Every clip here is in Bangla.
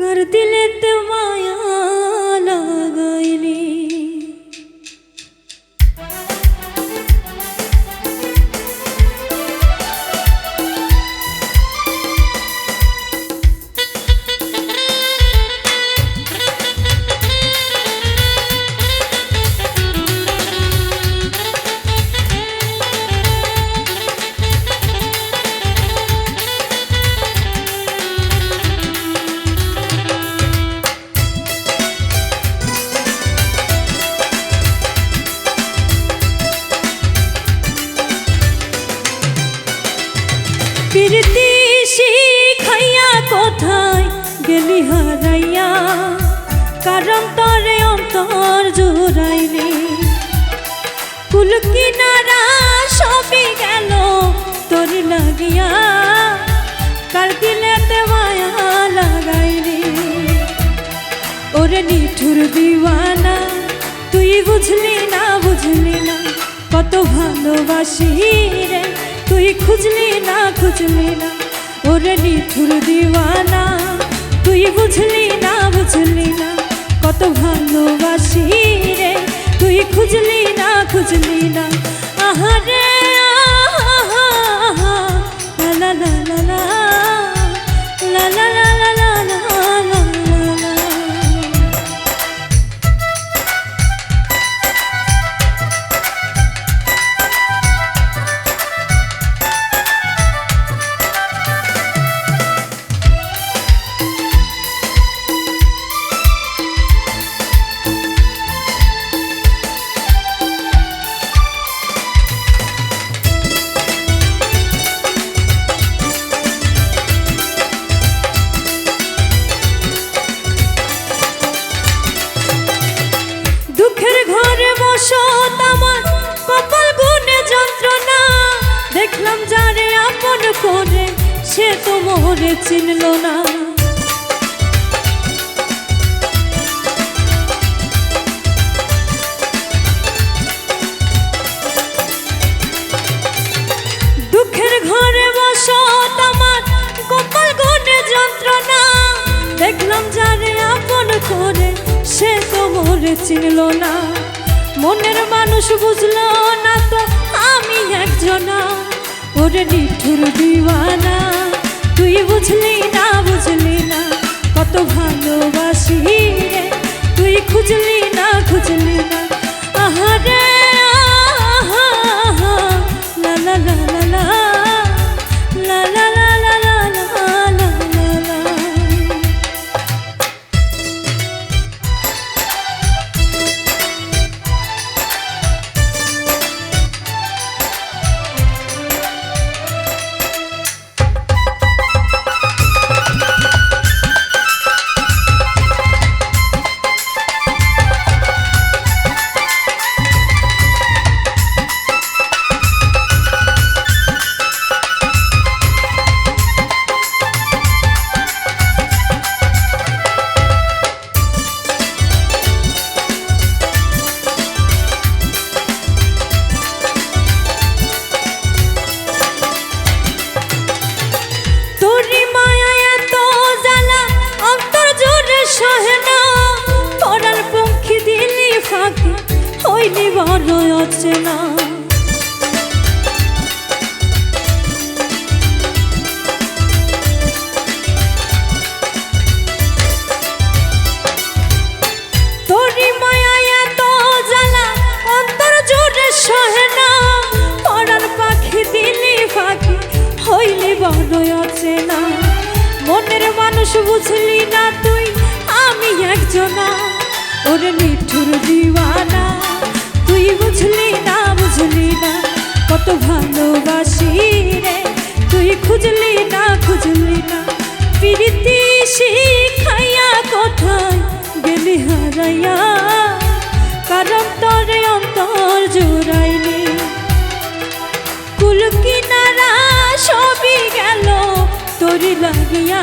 कर दिल तमाया গেলি হারাইয়া কারণ তরে অন্তর জোড়াইলি। কুল কিনারা সবই গেল তোর লাগিয়া, কার দিলেতে মায়া লাগাইলি। ওরে নিঠুর দিওয়ানা, তুই বুঝলি না বুঝলি না, কত ভালোবাসি রে। তুই খুঁজলি না খুঁজলি না, ওরে নিঠুর দিওয়ানা। তুই বুঝলি না বুঝলি না, কত ভালোবাসি রে। তুই খুঁজলি না খুঁজলি না, আহারে, আহা লা লা লা লা লা লা। দেখলাম যারে আপন করে, সে তো মোহরে চিনল না। দুঃখের ঘরে দেখলাম আপন করে, সে তো মোরে চিনল না। মনের মানুষ বুঝলো না তো আমি একজনা তুই বুঝলি না বুঝলি না কত ভালোবাসি তুই খুঁজলি বুঝলি না তুই, আমি একজনা, ওর নিঠুর দিওয়ানা। তুই বুঝলি না বুঝলি না, কত ভালোবাসি রে। তুই খুঁজলি না খুঁজলি না, প্রীতি শিখাইয়া কোথায় গেলি হারাইয়া? কারণ তরে অন্তর জোড়াইলি কুলকিনারা সবই গেল তোর লাগিয়া।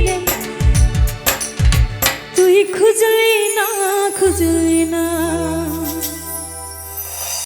তুই খুঁজলি না খুঁজলি না।